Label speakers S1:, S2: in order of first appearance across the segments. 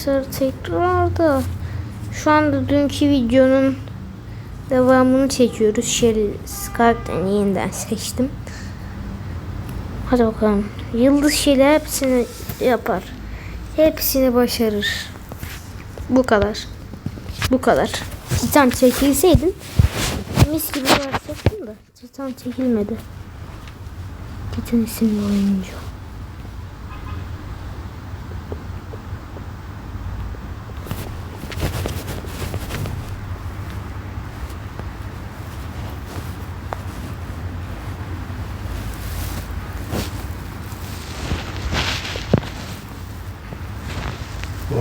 S1: Arkadaşlar tekrar da şu anda dünkü videonun devamını çekiyoruz. Sherry karakterini yeniden seçtim. Hadi bakalım. Yıldız Sherry hepsini yapar. Hepsini başarır. Bu kadar. Bu kadar. Titan çekilseydin mis gibi başlattım da Titan çekilmedi. Titan isimli oyuncu.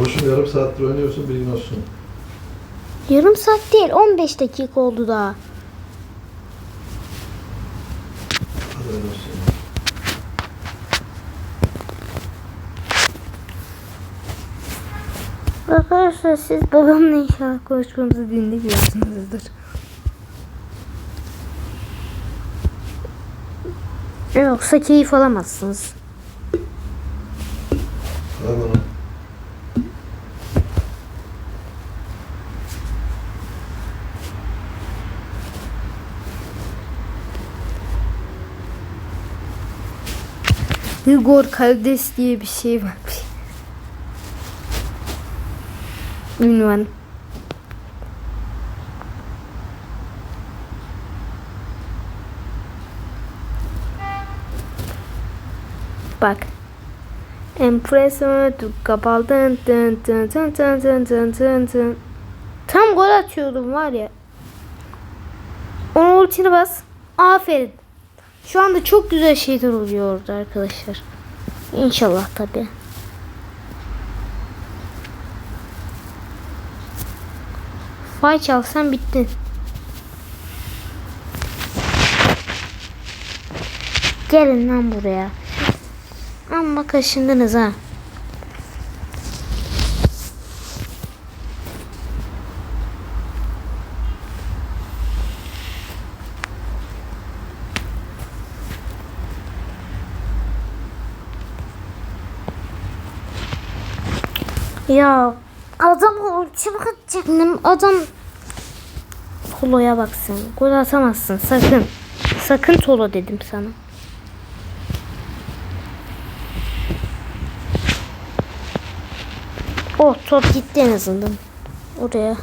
S2: Babacım yarım saattir oynuyorsun bilgin olsun.
S1: Yarım saat değil 15 dakika oldu daha.
S2: Öyle olsun.
S1: Arkadaşlar siz babamla inşallah konuşmamızı dinliyorsunuzdur. Yoksa keyif alamazsınız.
S2: Ver bana.
S1: Igor Kaldes diye bir şey varmış. Ünvan. Bak. Empreso tu kapal tın tın tın tın tın tın tın tın tın. Tam gol atıyordum var ya. Onun ultini bas. Aferin. Şu anda çok güzel şeyler oluyor orada arkadaşlar. İnşallah tabi. Fay çalsan bittin. Gelin lan buraya. Amma kaşındınız ha. Ya adam ulti bakacaktım. Adam Tolo'ya baksın. Gol atamazsın sakın. Sakın Tolo dedim sana. Oh top gitti en azından. Oraya.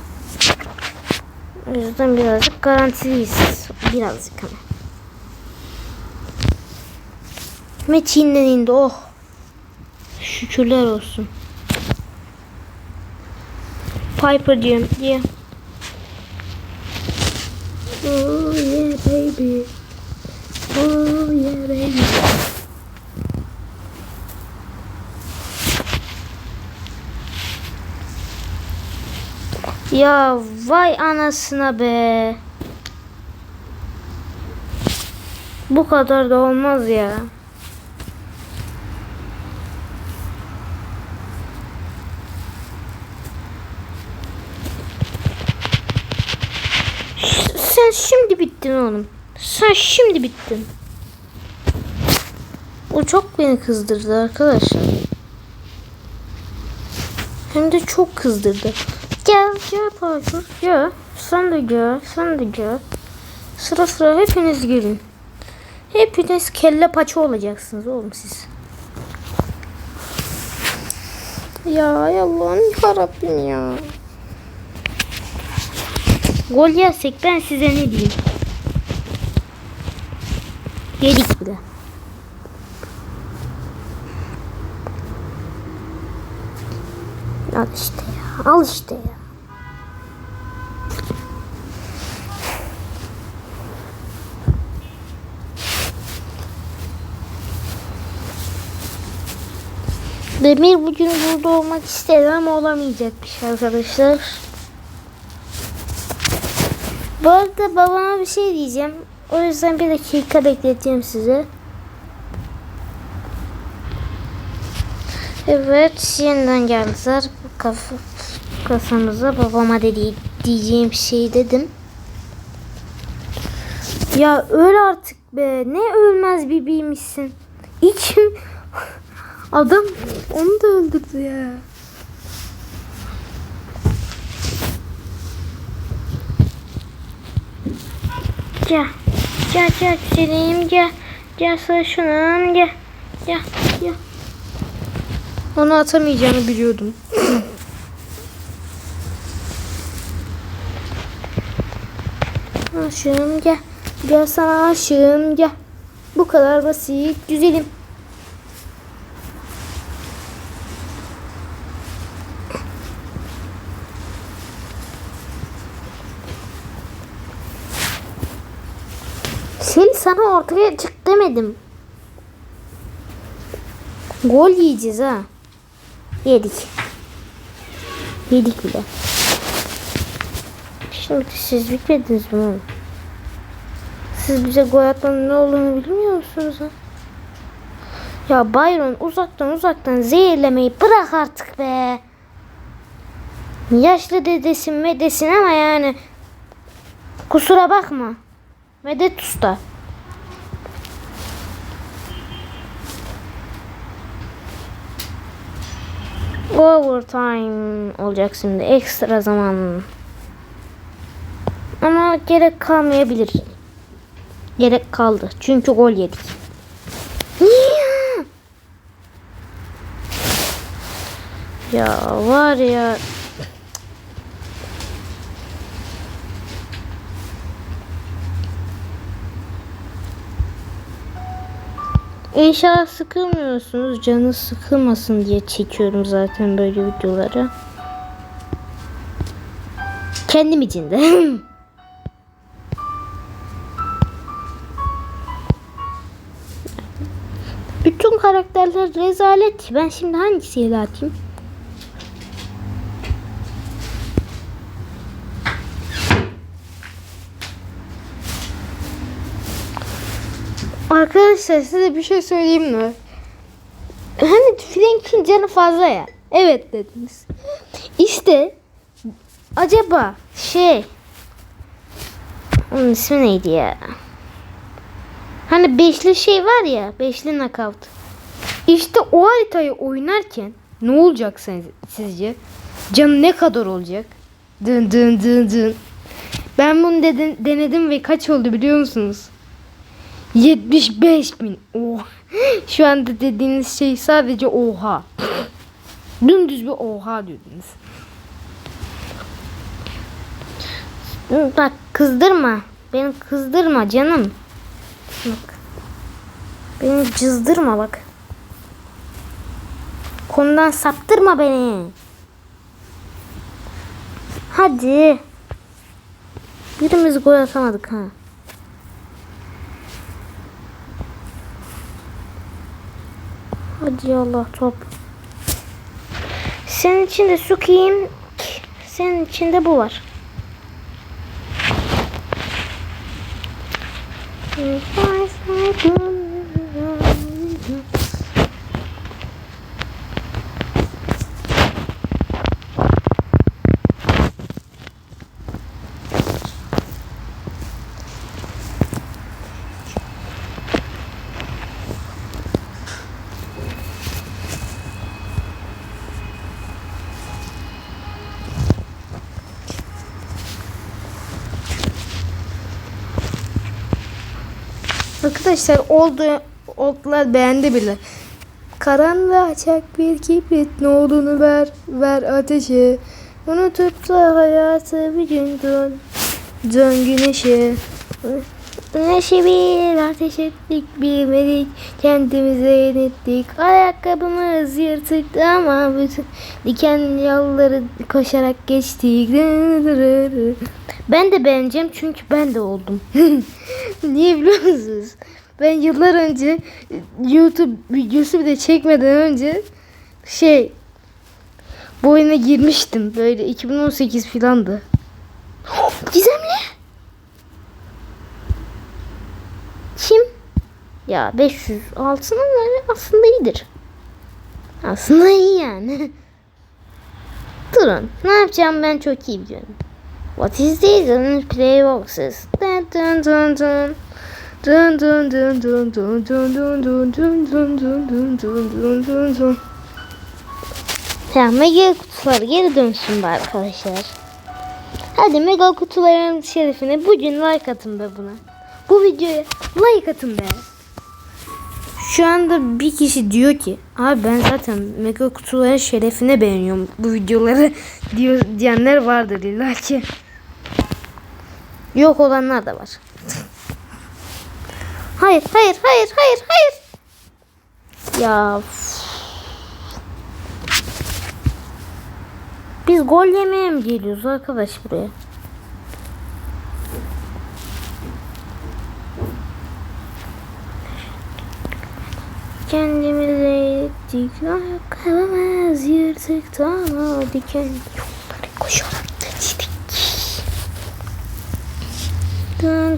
S1: O yüzden birazcık garantiliyiz. Birazcık ama. Ve Çin'den indi oh. Şükürler olsun. Piper diyorum diye. Oh yeah baby. Oh yeah baby. Ya vay anasına be. Bu kadar da olmaz ya. Sen şimdi bittin oğlum. Sen şimdi bittin. O çok beni kızdırdı arkadaşlar. Hem de çok kızdırdı. Gel gel Parkur gel. Sen de gel. Sen de gel. Sıra sıra hepiniz gelin. Hepiniz kelle paça olacaksınız oğlum siz. Ya Allah'ım yarabbim ya. Gol yersek ben size ne diyeyim. Yedik bile. Al işte ya. Al işte ya. Demir bugün burada olmak istedi ama olamayacakmış arkadaşlar. Bu arada babama bir şey diyeceğim. O yüzden bir dakika bekleteceğim size. Evet yeniden geldiler. Kaf kasamıza babama dedi diyeceğim şey dedim. Ya öl artık be. Ne ölmez bibiymişsin. İçim adam onu da öldürdü ya. Gel. Gel gel güzelim gel. Gel sarışınım gel. Gel gel. Onu atamayacağını biliyordum. aşığım gel. Gel sana aşığım gel. Bu kadar basit güzelim. Seni sana ortaya çık demedim. Gol yiyeceğiz ha. Yedik. Yedik bile. Şimdi siz bitmediniz mi? Siz bize gol atmanın ne olduğunu bilmiyor musunuz ha? Ya Byron uzaktan uzaktan zehirlemeyi bırak artık be. Yaşlı dedesin medesin ama yani kusura bakma. Medet usta. Overtime olacak şimdi. Ekstra zaman. Ama gerek kalmayabilir. Gerek kaldı. Çünkü gol yedik. Ya var ya. İnşallah sıkılmıyorsunuz. Canı sıkılmasın diye çekiyorum zaten böyle videoları. Kendim için de. Bütün karakterler rezalet. Ben şimdi hangisiyle atayım? Arkadaşlar size bir şey söyleyeyim mi? Hani Frank'in canı fazla ya. Evet dediniz. İşte acaba şey onun ismi neydi ya? Hani beşli şey var ya. Beşli knockout. İşte o haritayı oynarken ne olacak sizce? Canı ne kadar olacak? Dın dın dın dın. Ben bunu dedim, denedim ve kaç oldu biliyor musunuz? 75 bin. Oh. Şu anda dediğiniz şey sadece oha. Dümdüz bir oha diyordunuz. Bak kızdırma. Beni kızdırma canım. Bak. Beni cızdırma bak. Konudan saptırma beni. Hadi. Birimiz gol atamadık ha. Hadi Allah top. Senin içinde su kiyim. Senin içinde bu var. Arkadaşlar oldu oldular beğendi bile. Karanlığa çak bir kibrit ne olduğunu ver ver ateşe. Unutup da hayatı bir gün dön. Dön güneşe. Güneşe bir ateş ettik bilmedik kendimize yenildik Ayakkabımız yırtıktı ama bütün diken yolları koşarak geçtik Ben de beğeneceğim çünkü ben de oldum Niye biliyor musunuz? Ben yıllar önce YouTube videosu bile çekmeden önce şey bu oyuna girmiştim böyle 2018 filandı. Gizemli. Kim? Ya 500 altının böyle aslında iyidir. Aslında iyi yani. Durun. Ne yapacağım ben çok iyi biliyorum. What is this? Play boxes. Dun dun dun dun. Dun dun dun dun dun dun dun dun dun dun dun dun dun dun dun. Ya mega kutular geri dönsün be arkadaşlar. Hadi mega kutuların şerefine bugün like atın be buna. Bu videoya like atın be. Şu anda bir kişi diyor ki abi ben zaten mega kutuların şerefine beğeniyorum bu videoları diyor diyenler vardır illa ki. Yok olanlar da var. Hayır, hayır, hayır, hayır, hayır. Ya. Biz gol yemeye mi geliyoruz arkadaş buraya? Kendimize ettik ayakkabımız yırtıktan o diken yolları koşarak geçtik.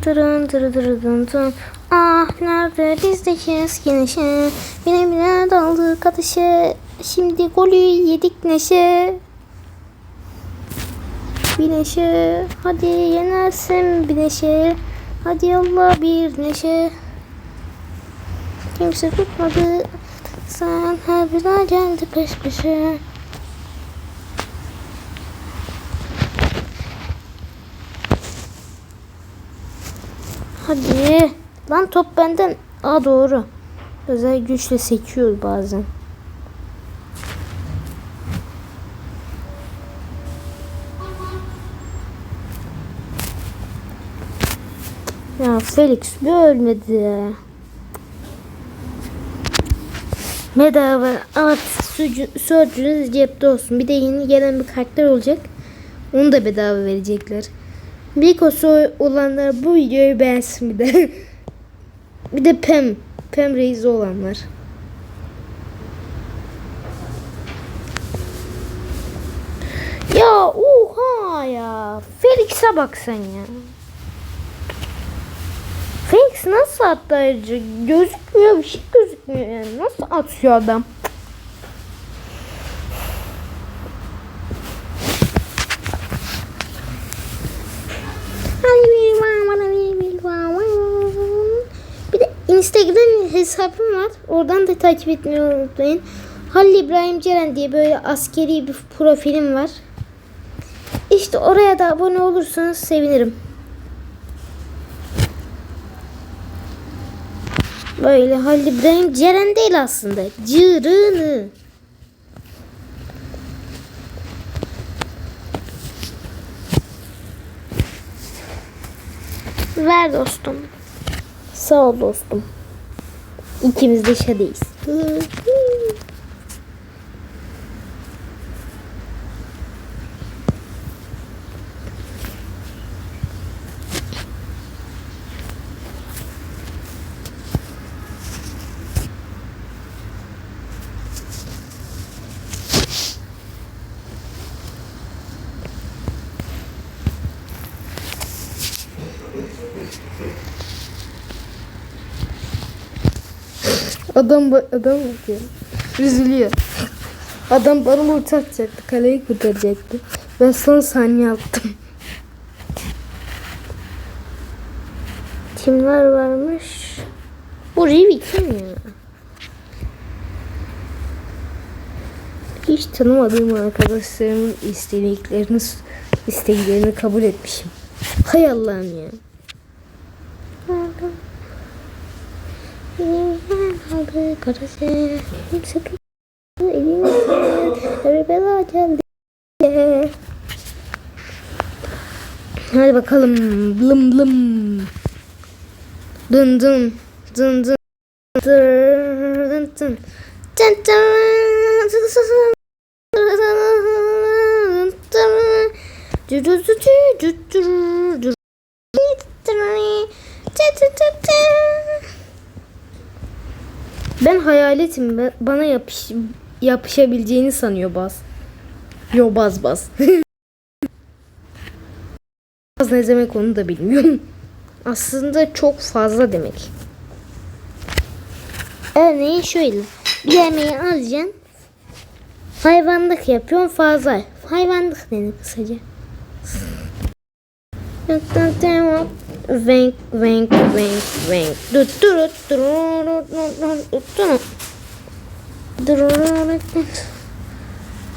S1: Dın dırın dırı dırı dın dın. Ah nerede? Bizdeki eski neşe Bile bile daldık ateşe. Şimdi golü yedik neşe. Bir neşe. Hadi yenersin bir neşe. Hadi Allah bir neşe. Kimse tutmadı. Sen her bira geldi peş peşe Hadi. Lan top benden. Aa doğru. Özel güçle sekiyor bazen. Ya Felix bir ölmedi. Bedava at sözcüğünüz cepte olsun. Bir de yeni gelen bir karakter olacak. Onu da bedava verecekler. Bikosu olanlar bu videoyu beğensin bir de. bir de Pem. Pem reisi olanlar. Ya oha ya. Felix'e bak sen ya. Felix nasıl attı ayrıca? Gözükmüyor bir şey gözükmüyor yani. Nasıl atıyor adam? Bir de Instagram hesabım var. Oradan da takip etmeyi unutmayın. Halil İbrahim Ceren diye böyle askeri bir profilim var. İşte oraya da abone olursanız sevinirim. Böyle Halil İbrahim Ceren değil aslında. Cırını. Ver dostum. Sağ ol dostum. İkimiz de şadeyiz. Adam adam bakıyor. Üzülüyor. Adam bana ulti atacaktı. Kaleyi kurtaracaktı. Ben son saniye attım. Kimler varmış? Bu Rivi kim ya? Hiç tanımadığım arkadaşlarımın istediklerini isteklerini kabul etmişim. Hay Allah'ım ya. aldı karısı. Kimse tuttu elini. Arabalar geldi. Hadi bakalım. Blım blım. Dın dın. Dın dın. Dın dın. Dın dın. Dın dın. Ben hayaletim. Ben, bana yapış, yapışabileceğini sanıyor Baz. Yo Baz Baz. Baz ne demek onu da bilmiyorum. Aslında çok fazla demek. Örneğin şöyle. Bir yemeği alacaksın. Hayvanlık yapıyorsun fazla. Hayvanlık denir kısaca. Venk venk venk venk.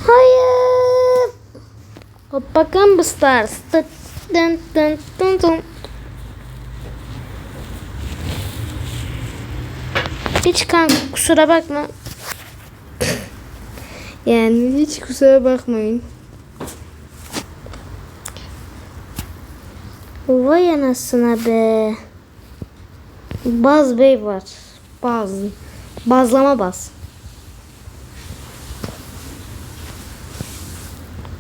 S1: Hayır. Bakın bu stars. Dın dın dın dın. Hiç kanka kusura bakma. Yani hiç kusura bakmayın. Vay anasına be. Baz bey var. Baz. Bazlama baz.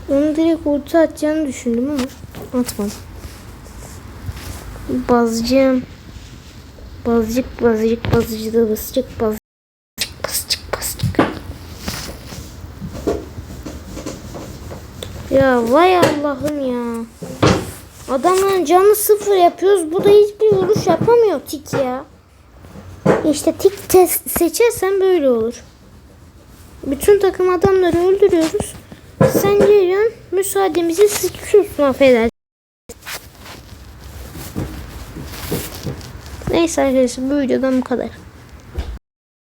S1: Onu direkt orta atacağını düşündüm ama atmadım. Bazcım. Bazcık bazcık bazcık da basacak baz. Basacak. Ya vay Allah'ım ya. Adamların canı sıfır yapıyoruz. Bu da hiçbir vuruş yapamıyor tik ya. İşte tik seçersen böyle olur. Bütün takım adamları öldürüyoruz. Sen geliyorsun müsaademizi sıkıyorsun affedersin. Neyse arkadaşlar bu videodan bu kadar.